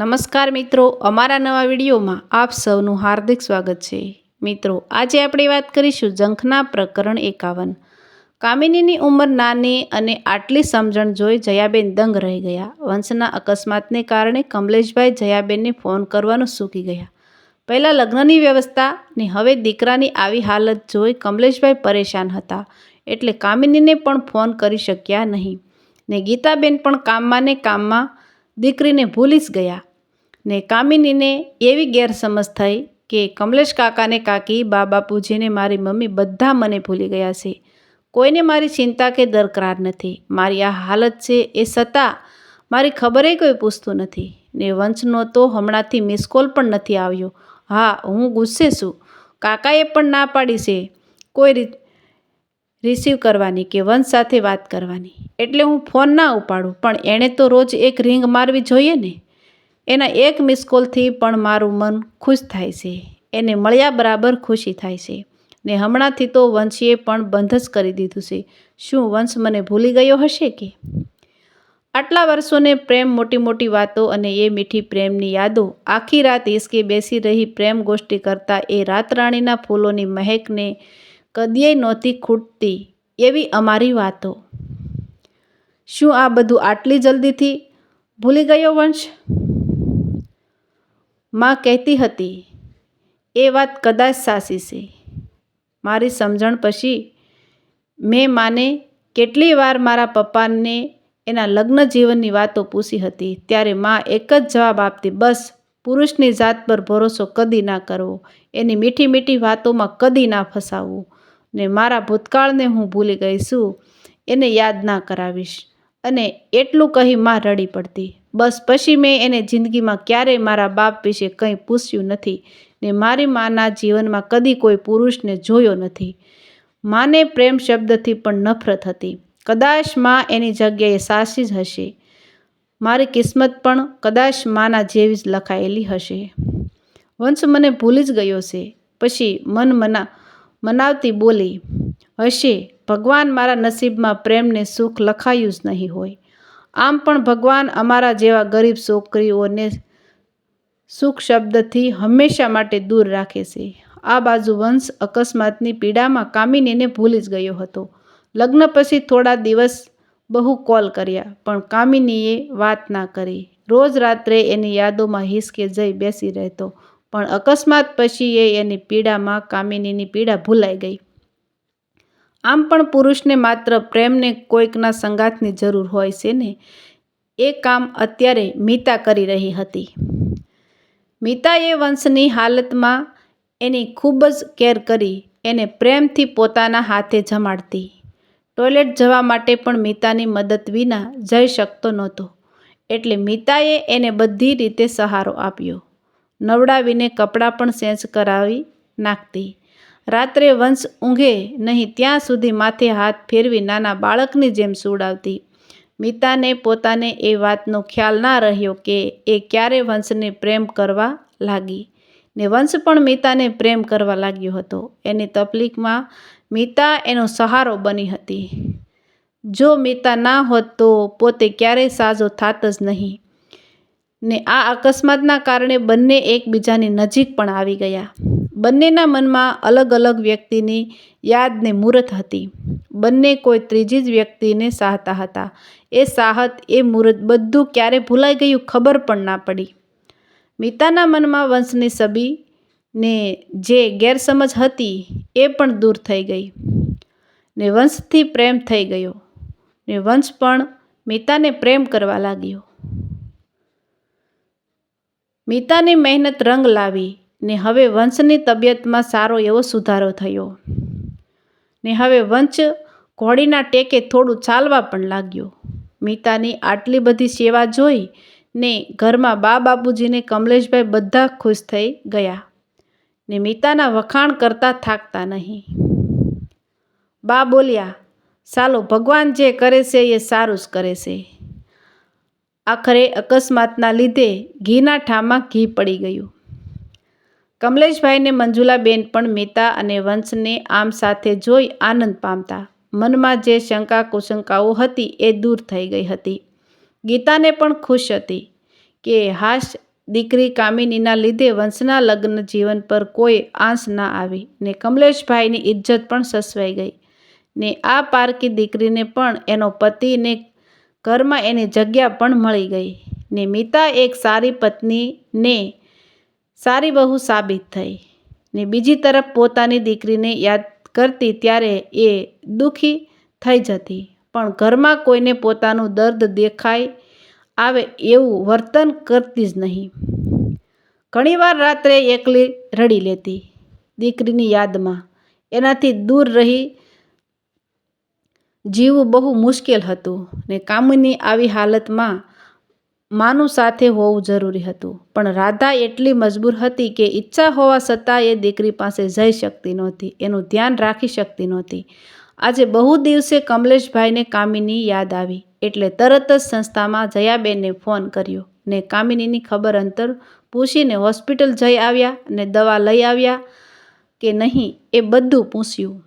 નમસ્કાર મિત્રો, અમારા નવા વિડીયોમાં આપ સૌનું હાર્દિક સ્વાગત છે. મિત્રો, આજે આપણે વાત કરીશું ઝંખના પ્રકરણ એકાવન. કામિનીની ઉંમર નાની અને આટલી સમજણ જોઈ જયાબેન દંગ રહી ગયા. વંશના અકસ્માતને કારણે કમલેશભાઈ જયાબેનને ફોન કરવાનું સૂકી ગયા. પહેલાં લગ્નની વ્યવસ્થા ને હવે દીકરાની આવી હાલત જોઈ કમલેશભાઈ પરેશાન હતા, એટલે કામિનીને પણ ફોન કરી શક્યા નહીં. ને ગીતાબેન પણ કામમાં ને કામમાં દીકરીને ભૂલી જ ગયા. ને કામિનીને એવી ગેરસમજ થઈ કે કમલેશ કાકાને કાકી, બા બાપુજીને મારી મમ્મી બધા મને ભૂલી ગયા છે. કોઈને મારી ચિંતા કે દરકરાર નથી. મારી આ હાલત છે એ છતાં મારી ખબરે કોઈ પૂછતું નથી. ને વંશનો તો હમણાંથી મિસ કોલ પણ નથી આવ્યો. હા, હું ગુસ્સે છું. કાકાએ પણ ના પાડી છે કોઈ રીત રિસીવ કરવાની કે વંશ સાથે વાત કરવાની. એટલે હું ફોન ના ઉપાડું. પણ એણે તો રોજ એક રિંગ મારવી જોઈએ ને? એના એક મિસ કોલથી પણ મારું મન ખુશ થાય છે. એને મળ્યા બરાબર ખુશી થાય છે. ને હમણાંથી તો વંશીએ પણ બંધ જ કરી દીધું છે. શું વંશ મને ભૂલી ગયો હશે કે? આટલા વર્ષોને પ્રેમ મોટી મોટી વાતો અને એ મીઠી પ્રેમની યાદો આખી રાત ઈસકે બેસી રહી પ્રેમ ગોષ્ઠી કરતાં એ રાતરાણીના ફૂલોની મહેકને કદીય નહોતી ખૂટતી એવી અમારી વાતો. શું આ બધું આટલી જલ્દીથી ભૂલી ગયો વંશ? માં કહેતી હતી, એ વાત કદાચ સાચી છે. મારી સમજણ પછી મેં માને કેટલી વાર મારા પપ્પાને એના લગ્ન જીવનની વાતો પૂછી હતી, ત્યારે માં એક જ જવાબ આપતી, બસ, પુરુષની જાત પર ભરોસો કદી ના કરવો. એની મીઠી મીઠી વાતોમાં કદી ના ફસાવવું. ને મારા ભૂતકાળને હું ભૂલી ગઈ છું. એને યાદ ના કરાવીશ. અને એટલું કહી માં રડી પડતી. બસ પછી મેં એને જિંદગીમાં ક્યારેય મારા બાપ વિશે કંઈ પૂછ્યું નથી ને મારી માના જીવનમાં કદી કોઈ પુરુષને જોયો નથી. માને પ્રેમ શબ્દથી પણ નફરત હતી. કદાચમાં એની જગ્યાએ સાસી જ હશે. મારી કિસ્મત પણ કદાચ માના જેવી જ લખાયેલી હશે. વંશ મને ભૂલી જ ગયો છે. પછી મન મના, મનાવતી બોલી, હશે, ભગવાન મારા નસીબમાં પ્રેમને સુખ લખાયું જ નહીં હોય. આમ પણ ભગવાન અમારા જેવા ગરીબ છોકરીઓને સુખ શબ્દથી હંમેશા માટે દૂર રાખે છે. આ બાજુ વંશ અકસ્માતની પીડામાં કામિનીને ભૂલી જ ગયો હતો. લગ્ન પછી થોડા દિવસ બહુ કોલ કર્યા, પણ કામિનીએ વાત ના કરી. રોજ રાત્રે એની યાદોમાં હિસકે જઈ બેસી રહેતો, પણ અકસ્માત પછી એ એની પીડામાં કામિનીની પીડા ભૂલાઈ ગઈ. આમ પણ પુરુષને માત્ર પ્રેમને કોઈકના સંગાથની જરૂર હોય છે ને? એ કામ અત્યારે મીતા કરી રહી હતી. મીતાએ વંશની હાલતમાં એની ખૂબ જ કેર કરી, એને પ્રેમથી પોતાના હાથે જમાડતી. ટોયલેટ જવા માટે પણ મીતાની મદદ વિના જઈ શકતો નહોતો, એટલે મીતાએ એને બધી રીતે સહારો આપ્યો. નવડાવીને કપડાં પણ સેન્સ કરાવી નાખતી. રાત્રે વંશ ઊંઘે નહીં, ત્યાં સુધી માથે હાથ ફેરવી નાના બાળકની જેમ સુડાવતી મિતાને પોતાને એ વાતનો ખ્યાલ ના રહ્યો કે એ ક્યારે વંશને પ્રેમ કરવા લાગી. ને વંશ પણ મિતાને પ્રેમ કરવા લાગ્યો હતો. એની તકલીફમાં મિતા એનો સહારો બની હતી. જો મિતા ના હોત તો પોતે ક્યારેય સાજો થાત જ નહીં. ને આ અકસ્માતના કારણે બંને એકબીજાની નજીક પણ આવી ગયા. બંનેના મનમાં અલગ અલગ વ્યક્તિની યાદને મૂર્ત હતી. બંને કોઈ ત્રીજી જ વ્યક્તિને સાહતા હતા. એ સાહત એ મૂરત બધું ક્યારે ભૂલાઈ ગયું ખબર પણ ના પડી. મિતાના મનમાં વંશની સબીને જે ગેરસમજ હતી એ પણ દૂર થઈ ગઈ. ને વંશથી પ્રેમ થઈ ગયો. ને વંશ પણ મિતાને પ્રેમ કરવા લાગ્યો. મિતાની મહેનત રંગ લાવી. ને હવે વંશની તબિયતમાં સારો એવો સુધારો થયો. ને હવે વંશ ઘોડીના ટેકે થોડું ચાલવા પણ લાગ્યો. મીતાની આટલી બધી સેવા જોઈ ને ઘરમાં બા બાપુજીને કમલેશભાઈ બધા ખુશ થઈ ગયા. ને મીતાના વખાણ કરતા થાકતા નહીં. બા બોલ્યા ચાલો ભગવાન જે કરે છે એ સારું જ કરે છે. આખરે અકસ્માતના લીધે ઘીના ઠામાં ઘી પડી ગયું. કમલેશભાઈને મંજુલાબેન પણ મીતા અને વંશને આમ સાથે જોઈ આનંદ પામતા. મનમાં જે શંકા કુશંકાઓ હતી એ દૂર થઈ ગઈ હતી. ગીતાને પણ ખુશ હતી કે, હાશ, દીકરી કામિનીના લીધે વંશના લગ્ન જીવન પર કોઈ આંસ ના આવી. ને કમલેશભાઈની ઇજ્જત પણ સસવાઈ ગઈ. ને આ પારકી દીકરીને પણ એનો પતિને ઘરમાં એની જગ્યા પણ મળી ગઈ. ને મીતા એક સારી પત્ની ને સારી બહુ સાબિત થઈ. ને બીજી તરફ પોતાની દીકરીને યાદ કરતી ત્યારે એ દુઃખી થઈ જતી. પણ ઘરમાં કોઈને પોતાનું દર્દ દેખાય આવે એવું વર્તન કરતી જ નહીં. ઘણીવાર રાત્રે એકલી રડી લેતી દીકરીની યાદમાં. એનાથી દૂર રહી જીવવું બહુ મુશ્કેલ હતું ને કામની આવી હાલતમાં માનું સાથે હોવું જરૂરી હતું. પણ રાધા એટલી મજબૂર હતી કે ઈચ્છા હોવા છતાં એ દીકરી પાસે જઈ શકતી નહોતી, એનું ધ્યાન રાખી શકતી નહોતી. આજે બહુ દિવસે કમલેશભાઈને કામિની યાદ આવી, એટલે તરત જ સંસ્થામાં જયાબેનને ફોન કર્યો ને કામિનીની ખબર અંતર પૂછીને હોસ્પિટલ જઈ આવ્યા ને દવા લઈ આવ્યા કે નહીં એ બધું પૂછ્યું.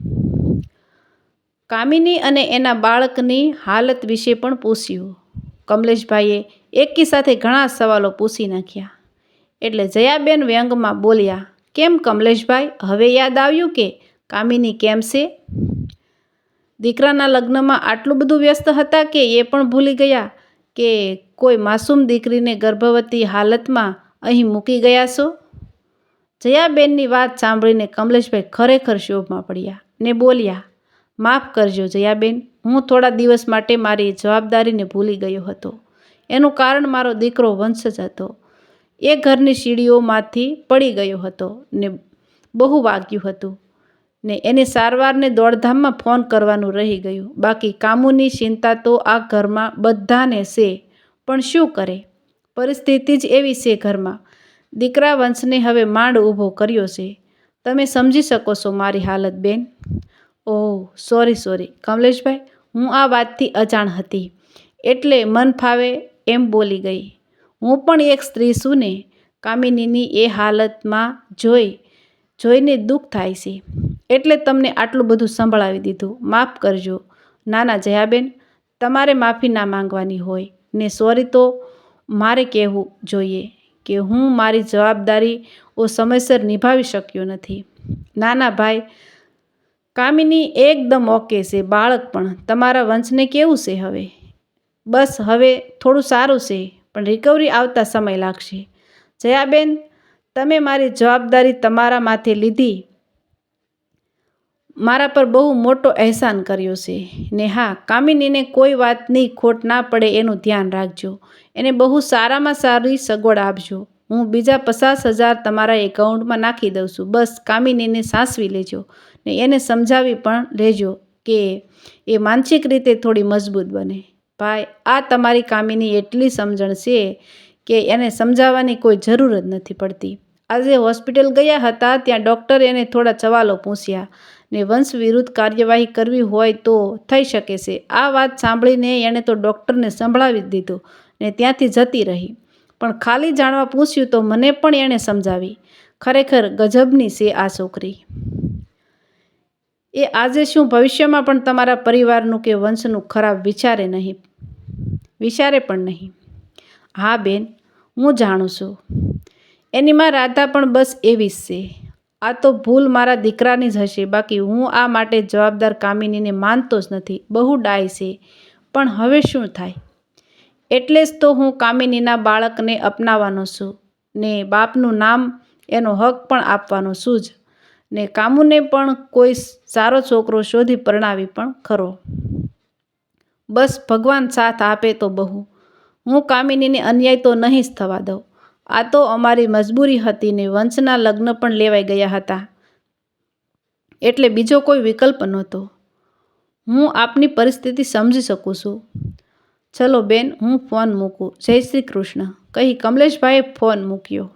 કામિની અને એના બાળકની હાલત વિશે પણ પૂછ્યું. કમલેશભાઈએ એકી સાથે ઘણા સવાલો પૂછી નાખ્યા. એટલે જયાબેન વ્યંગમાં બોલ્યા, કેમ કમલેશભાઈ, હવે યાદ આવ્યું કે કામિની કેમ છે? દીકરાના લગ્નમાં આટલું બધું વ્યસ્ત હતા કે એ પણ ભૂલી ગયા કે કોઈ માસૂમ દીકરીને ગર્ભવતી હાલતમાં અહીં મૂકી ગયા છો? જયાબેનની વાત સાંભળીને કમલેશભાઈ ખરેખર શોભમાં પડ્યા ને બોલ્યા, માફ કરજો જયાબેન, હું થોડા દિવસ માટે મારી જવાબદારીને ભૂલી ગયો હતો. એનું કારણ મારો દીકરો વંશજ હતો. એ ઘરની સીડીઓમાંથી પડી ગયો હતો ને બહુ વાગ્યું હતું ને એની સારવારને દોડધામમાં ફોન કરવાનું રહી ગયું. બાકી કામોની ચિંતા તો આ ઘરમાં બધાને છે, પણ શું કરે? પરિસ્થિતિ જ એવી છે ઘરમાં. દીકરા વંશને હવે માંડ ઊભો કર્યો છે. તમે સમજી શકો છો મારી હાલત, બેન. Oh, sorry sorry. કમલેશભાઈ, હું આ વાતથી અજાણ હતી. એટલે મન ફાવે એમ બોલી ગઈ. હું પણ એક સ્ત્રી છું ને, કામિનીની એ હાલતમાં જોઈ, જોઈને દુઃખ થાય છે. એટલે તમને આટલું બધું સંભળાવી દીધું. માફ કરજો. નાના જયાબેન, તમારે માફી ના માંગવાની હોય. ને સોરી તો મારે કહેવું જોઈએ કે હું મારી જવાબદારીઓ સમયસર નિભાવી શક્યો નથી. નાના ભાઈ, કામિની એકદમ ઓકે છે. બાળક પણ. તમારા વંશને કેવું છે હવે? બસ હવે થોડું સારું છે, પણ રિકવરી આવતા સમય લાગશે. જયાબેન, તમે મારી જવાબદારી તમારા માથે લીધી. મારા પર બહુ મોટો અહેસાન કર્યો છે. ને હા કામિનીને કોઈ વાતની ખોટ ના પડે એનું ધ્યાન રાખજો. એને બહુ સારામાં સારી સગવડ આપજો. હું બીજા પચાસ હજાર તમારા એકાઉન્ટમાં નાખી દઉં છું. બસ કામિનીને સાસવી લેજો ને એને સમજાવી પણ લેજો કે એ માનસિક રીતે થોડી મજબૂત બને. ભાઈ, આ તમારી કામીની એટલી સમજણ છે કે એને સમજાવવાની કોઈ જરૂર જ નથી પડતી. આજે હોસ્પિટલ ગયા હતા ત્યાં ડૉક્ટરે એને થોડા સવાલો પૂછ્યા ને વંશ વિરુદ્ધ કાર્યવાહી કરવી હોય તો થઈ શકે છે. આ વાત સાંભળીને એણે તો ડૉક્ટરને સંભળાવી દીધું ને ત્યાંથી જતી રહી. પણ ખાલી જાણવા પૂછ્યું તો મને પણ એણે સમજાવી. ખરેખર ગજબની છે આ છોકરી. એ આજે શું ભવિષ્યમાં પણ તમારા પરિવારનું કે વંશનું ખરાબ વિચારે નહીં. વિચારે પણ નહીં. હા, બેન, હું જાણું છું. એની માં રાધા પણ બસ એવી જ છે. આ તો ભૂલ મારા દીકરાની જ હશે. બાકી હું આ માટે જવાબદાર કામિનીને માનતો જ નથી. બહુ ડાય છે. પણ હવે શું થાય? એટલે જ તો હું કામિનીના બાળકને અપનાવવાનો છું. ને બાપનું નામ એનો હક પણ આપવાનો છું જ. ને કામુને પણ કોઈ સારો છોકરો શોધી પરણાવી પણ ખરો. બસ ભગવાન સાથ આપે તો બહુ. હું કામિનીને અન્યાય તો નહીં જ થવા દઉં. આ તો અમારી મજબૂરી હતી ને વંશના લગ્ન પણ લેવાઈ ગયા હતા. એટલે બીજો કોઈ વિકલ્પ નહોતો. હું આપની પરિસ્થિતિ સમજી શકું છું. ચલો બેન, હું ફોન મૂકું. જય શ્રી કૃષ્ણ. કહી કમલેશભાઈએ ફોન મૂક્યો.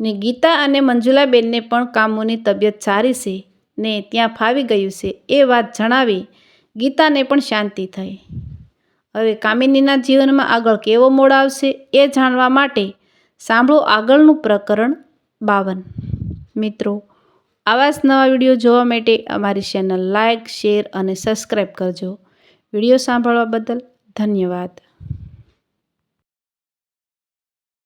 ને ગીતા અને મંજુલાબેનને પણ કામોની તબિયત સારી છે ને ત્યાં ફાવી ગયું છે એ વાત જણાવી ગીતાને પણ શાંતિ થઈ. હવે કામિનીના જીવનમાં આગળ કેવો મોડ આવશે એ જાણવા માટે સાંભળો આગળનું પ્રકરણ બાવન. મિત્રો, આવા જ નવા વીડિયો જોવા માટે અમારી ચેનલ લાઇક શેર અને સબસ્ક્રાઈબ કરજો. વીડિયો સાંભળવા બદલ ધન્યવાદ.